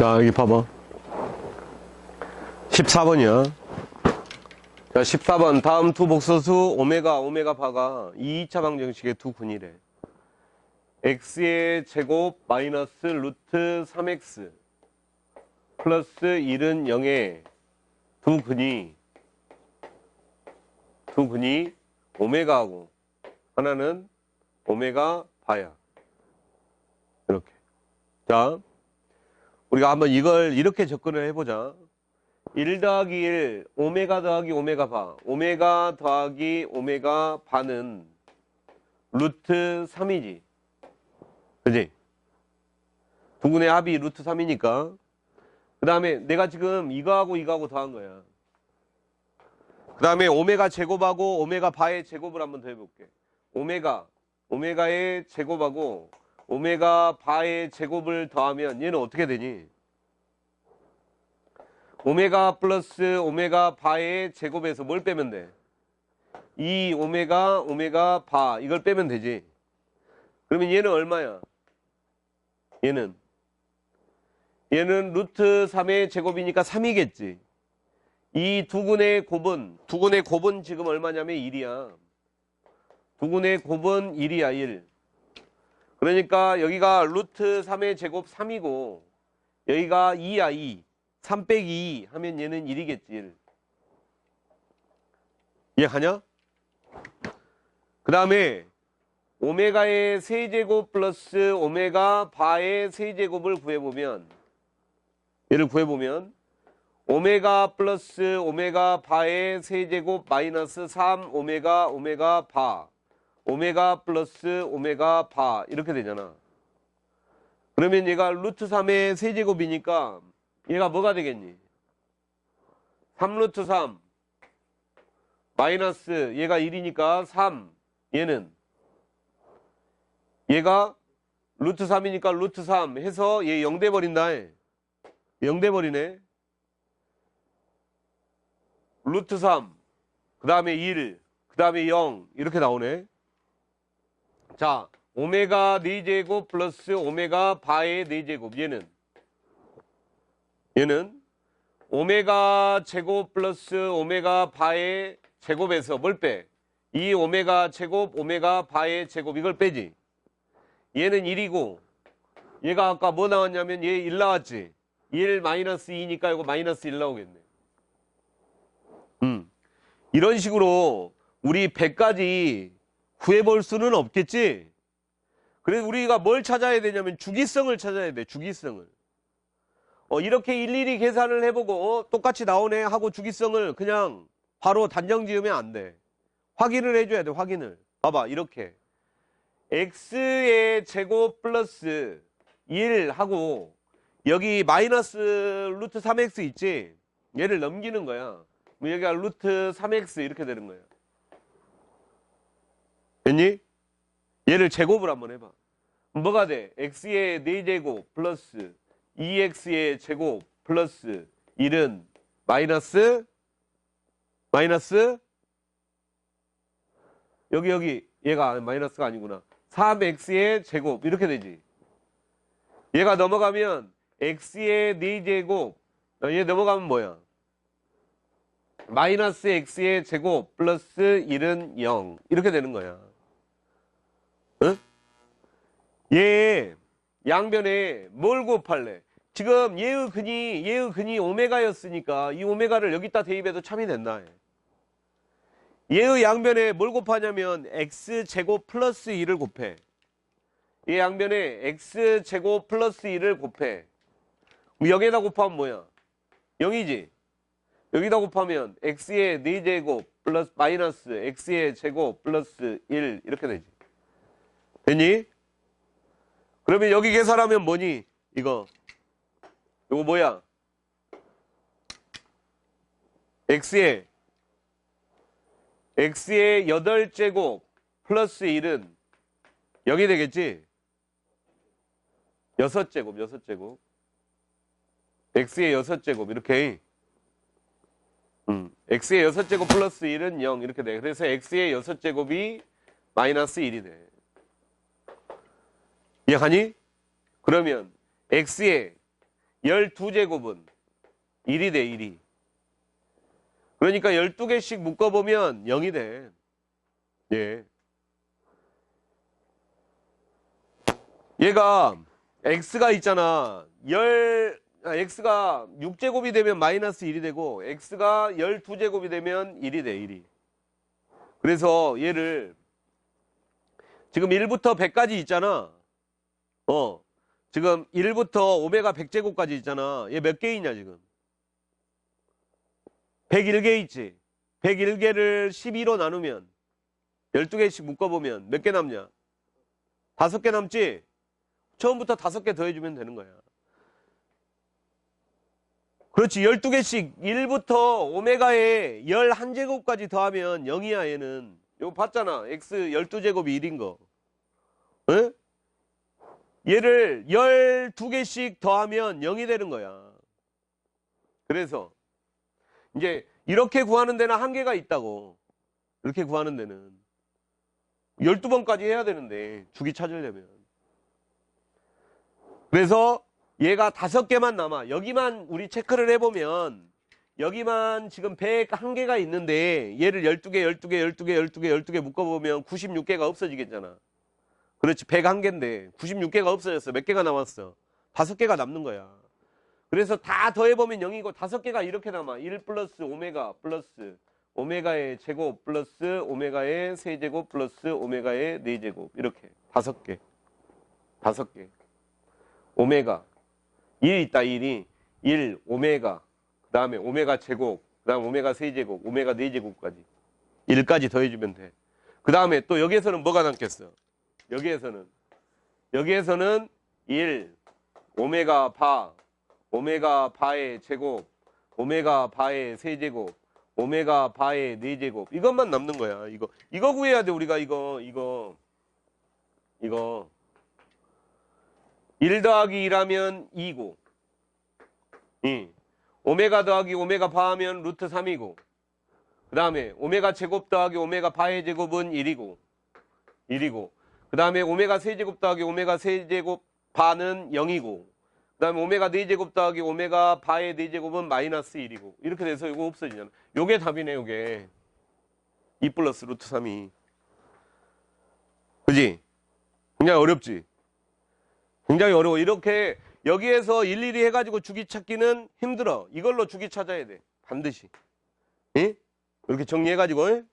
자, 여기 봐봐. 14번이야. 자, 14번. 다음 두 복소수 오메가, 오메가 바가 2차 방정식의 두 군이래. x의 제곱 마이너스 루트 3x 플러스 1은 0의 두 근이 두 근이 오메가하고 하나는 오메가 바야. 이렇게. 자, 우리가 한번 이걸 이렇게 접근을 해보자. 1 더하기 1, 오메가 더하기 오메가 바. 오메가 더하기 오메가 바는 루트 3이지. 그지? 두 군의 합이 루트 3이니까. 그 다음에 내가 지금 이거하고 이거하고 더한 거야. 그 다음에 오메가 제곱하고 오메가 바의 제곱을 한번 더 해볼게. 오메가, 오메가의 제곱하고 오메가 바의 제곱을 더하면 얘는 어떻게 되니? 오메가 플러스 오메가 바의 제곱에서 뭘 빼면 돼? 이 오메가 오메가 바 이걸 빼면 되지. 그러면 얘는 얼마야? 얘는 얘는 루트 3의 제곱이니까 3이겠지. 이 두근의 곱은 두근의 곱은 지금 얼마냐면 1이야. 두근의 곱은 1이야 1. 그러니까 여기가 루트 3의 제곱 3이고 여기가 2야 2. 3 빼기 2 하면 얘는 1이겠지 1. 이해하냐? 그 다음에 오메가의 세제곱 플러스 오메가 바의 세제곱을 구해보면 얘를 구해보면 오메가 플러스 오메가 바의 세제곱 마이너스 3 오메가 오메가 바 오메가 플러스 오메가 바 이렇게 되잖아. 그러면 얘가 루트 3의 세제곱이니까 얘가 뭐가 되겠니? 3루트 3 마이너스 얘가 1이니까 3 얘는 얘가 루트 3이니까 루트 3 해서 얘 0 돼버린다. 0 돼버리네. 루트 3, 그 다음에 1, 그 다음에 0 이렇게 나오네. 자, 오메가 4제곱 플러스 오메가 바의 4제곱 얘는 얘는 오메가 제곱 플러스 오메가 바의 제곱에서 뭘 빼? 이 오메가 제곱 오메가 바의 제곱 이걸 빼지. 얘는 1이고 얘가 아까 뭐 나왔냐면 얘 1 나왔지. 1 마이너스 2니까 이거 마이너스 1 나오겠네. 음. 이런 식으로 우리 100까지 구해볼 수는 없겠지? 그래서 우리가 뭘 찾아야 되냐면 주기성을 찾아야 돼, 주기성을. 어, 이렇게 일일이 계산을 해보고 어, 똑같이 나오네 하고 주기성을 그냥 바로 단정 지으면 안 돼. 확인을 해줘야 돼, 확인을. 봐봐, 이렇게. x의 제곱 플러스 1 하고 여기 마이너스 루트 3x 있지? 얘를 넘기는 거야. 그럼 여기가 루트 3x 이렇게 되는 거야. 됐니? 얘를 제곱을 한번 해봐. 뭐가 돼? x의 4제곱 플러스 2x의 제곱 플러스 1은 마이너스 마이너스 여기 여기 얘가 마이너스가 아니구나. 3x의 제곱 이렇게 되지. 얘가 넘어가면 x의 4제곱 얘 넘어가면 뭐야? 마이너스 x의 제곱 플러스 1은 0 이렇게 되는 거야. 응? 얘 양변에 뭘 곱할래? 지금 얘의 근이 얘의 근이 오메가였으니까 이 오메가를 여기다 대입해도 참이 된다. 얘의 양변에 뭘 곱하냐면 x 제곱 플러스 2를 곱해. 얘 양변에 x 제곱 플러스 2를 곱해. 여기에다 곱하면 뭐야? 0이지. 여기다 곱하면 x의 4제곱 플러스 마이너스 x의 제곱 플러스 1 이렇게 되지. 됐니? 그러면 여기 계산하면 뭐니? 이거. 이거 뭐야? x의 x의 8제곱 플러스 1은 0이 되겠지? 6제곱, 6제곱. x의 6제곱 이렇게 음, x의 6제곱 플러스 1은 0 이렇게 돼. 그래서 x의 6제곱이 마이너스 1이 돼. 이해하니? 그러면 x의 12제곱은 1이 돼, 1이. 그러니까 12개씩 묶어보면 0이 돼. 예. 얘가 x가 있잖아. 10, 아, x가 6제곱이 되면 마이너스 1이 되고 x가 12제곱이 되면 1이 돼, 1이. 그래서 얘를 지금 1부터 100까지 있잖아. 어. 지금 1부터 오메가 100제곱까지 있잖아. 얘 몇 개 있냐, 지금? 101개 있지. 101개를 12로 나누면 12개씩 묶어보면 몇 개 남냐? 5개 남지? 처음부터 5개 더해주면 되는 거야. 그렇지. 12개씩 1부터 오메가에 11제곱까지 더하면 0이야, 얘는. 이거 봤잖아. x 12제곱이 1인 거. 에? 얘를 12개씩 더하면 0이 되는 거야. 그래서 이제 이렇게 구하는 데는 한계가 있다고. 이렇게 구하는 데는 12번까지 해야 되는데 주기 찾으려면. 그래서 얘가 다섯 개만 남아. 여기만 우리 체크를 해보면 여기만 지금 101개가 있는데 얘를 12개, 12개, 12개, 12개, 12개 묶어보면 96개가 없어지겠잖아. 그렇지. 101개인데 96개가 없어졌어. 몇 개가 남았어? 다섯 개가 남는 거야. 그래서 다 더해보면 0이고 다섯 개가 이렇게 남아. 1 플러스 오메가 플러스 오메가의 제곱 플러스 오메가의 세제곱 플러스 오메가의 네제곱 이렇게 다섯 개. 다섯 개. 오메가 1 있다 1이 1 오메가 그 다음에 오메가 제곱 그 다음 오메가 세제곱 오메가 네제곱까지 1까지 더해주면 돼. 그 다음에 또 여기에서는 뭐가 남겠어? 여기에서는 여기에서는 1 오메가 바 오메가 바의 제곱 오메가 바의 세제곱 오메가 바의 네제곱. 이것만 남는 거야 이거. 이거 구해야 돼 우리가 이거 이거. 이거. 1 더하기 1하면 2고. 이. 오메가 더하기 오메가 바하면 루트 3이고. 그 다음에 오메가 제곱 더하기 오메가 바의 제곱은 1이고. 1이고 그 다음에 오메가 세제곱 더하기 오메가 세제곱 바는 0이고 그 다음에 오메가 4제곱 더하기 오메가 바의 4제곱은 마이너스 1이고 이렇게 돼서 이거 없어지잖아 요게 답이네 요게 2 플러스 루트 3이 그지? 굉장히 어렵지? 굉장히 어려워 이렇게 여기에서 일일이 해가지고 주기 찾기는 힘들어 이걸로 주기 찾아야 돼 반드시 예? 이렇게 정리해가지고 예?